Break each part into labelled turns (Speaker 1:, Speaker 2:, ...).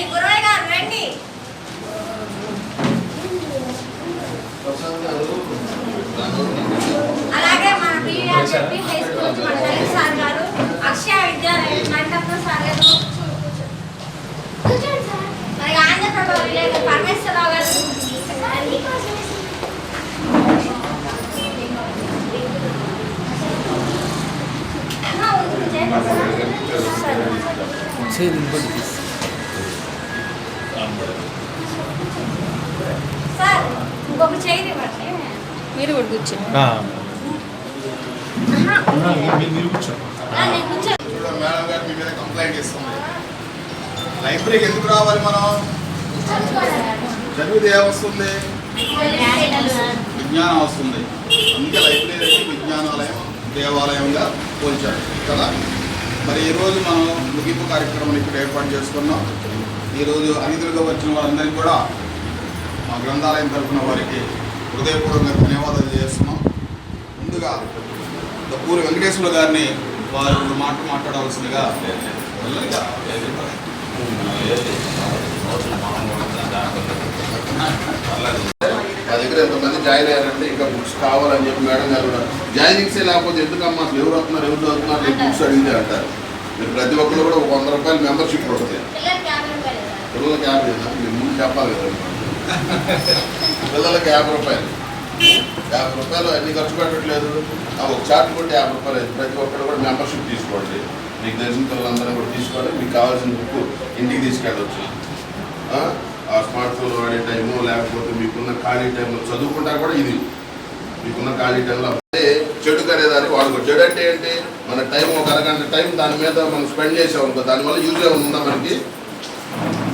Speaker 1: రండి గురవయ్య గారు రండి. అలాగే మన పీవీఆర్ చెప్పి హై స్కూల్ మన లలిత్ సార్ గారు అక్షయ విద్యాలయం మండపం సార్ గారు. మరి ఆంధ్రప్రభ విలేకరు పరమేశ్వరరావు గారు. చేయండి ఇంకొక చేయి ఇవ్వండి.
Speaker 2: మీరు కూడా కూర్చోండి.
Speaker 3: లైబ్రరీకి ఎందుకు రావాలి మనం? చదివితే ఏమొస్తుంది విజ్ఞానం వస్తుంది. అందుకే లైబ్రరీ విజ్ఞానాలయం దేవాలయంగా పోల్చాడు కదా? మరి ఈరోజు మనం ముగింపు కార్యక్రమం ఇక్కడ ఏర్పాటు చేసుకున్నాం. ఈరోజు అతిథులుగా వచ్చిన వారందరికీ కూడా మా గ్రంథాలయం తరఫున వారికి హృదయపూర్వకంగా ధన్యవాదాలు చేస్తున్నాం ముందుగా పూరి వెంకటేశ్వర గారిని వారు రెండు మాటలు మాట్లాడవలసిందిగా వెళ్ళగా మా దగ్గర ఎంతమంది జాయిన్ అయ్యారంటే ఇంకా బుక్స్ కావాలని చెప్పి మేడం గారు కూడా జాయినింగ్సే లేకపోతే ఎందుకమ్మా ఎవరు వస్తున్నారు ఎవరు చదువుతున్నారు నేను బుక్స్ అడిగితే అంటారు. మీరు ప్రతి ఒక్కరు కూడా ఒక వంద రూపాయలు మెంబర్షిప్ వస్తుంది
Speaker 1: పిల్లలకి యాభై
Speaker 3: మీరు ముందు చెప్పాలి కదా. పిల్లలకి యాభై రూపాయలు. యాభై రూపాయలు అన్ని ఖర్చు పెట్టట్లేదు? ఆ ఒక చార్ట్ కొట్టి యాభై రూపాయలు ప్రతి ఒక్కరు కూడా మెంబర్షిప్ తీసుకోండి. మీకు తెలిసిన పిల్లలందరూ కూడా తీసుకోవాలి మీకు కావాల్సిన బుక్ ఇంటికి తీసుకెళ్ళవచ్చు ఆ? స్మార్ట్ ఫోన్ వాడే టైము లేకపోతే మీకున్న ఖాళీ టైంలో చదువుకుంటా కూడా ఇది. మీకున్న ఖాళీ టైంలో అంటే చెడు కనేదానికి వాడుకో చెడు అంటే ఏంటి? మన టైం ఒక అరగంట టైం దాని మీద మనం స్పెండ్ చేసాం అనుకో దానివల్ల యూజ్ ఉందా మనకి?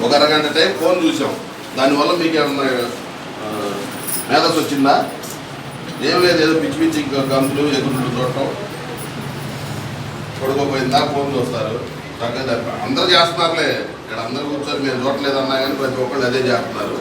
Speaker 3: ఒక అరగంట టైం ఫోన్ చూసాం. దానివల్ల మీకు ఏమన్నా మేధస్ వచ్చిందా? ఏం లేదు ఏదో పిచ్చి పిచ్చి ఇంకా గంతులు ఎగురులు చూడటం. పడుకోపోయిందా? ఫోన్ చూస్తారు. తగ్గదా అందరూ చేస్తున్నారులే. ఇక్కడ అందరూ కూర్చొని మేము చూడలేదు అన్నా కానీ ప్రతి ఒక్కళ్ళు అదే చేస్తున్నారు.